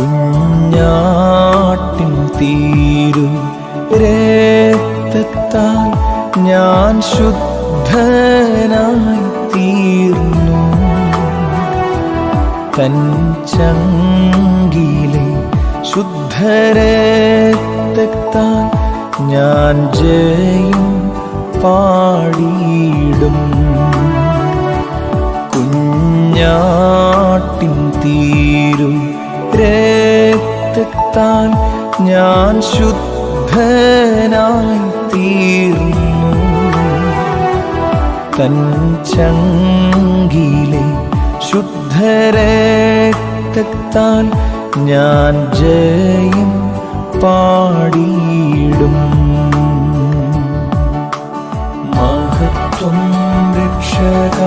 കുഞ്ഞാട്ടിൻ തീരു രക്തത്താൽ ഞാൻ ശുദ്ധനായി തീർന്നു. തൻ ചങ്കിലെ ശുദ്ധരക്തത്താൽ ഞാൻ ജയം പാടിയിടും. കുഞ്ഞാട്ടിൻ തീരു രക്തത്താൽ ഞാൻ ശുദ്ധനായി തീർന്നു. തൻ ചങ്കിലെ ശുദ്ധരക്തത്താൽ ഞാൻ ജയം പാടിയിടും. മഹത്വം രക്ഷക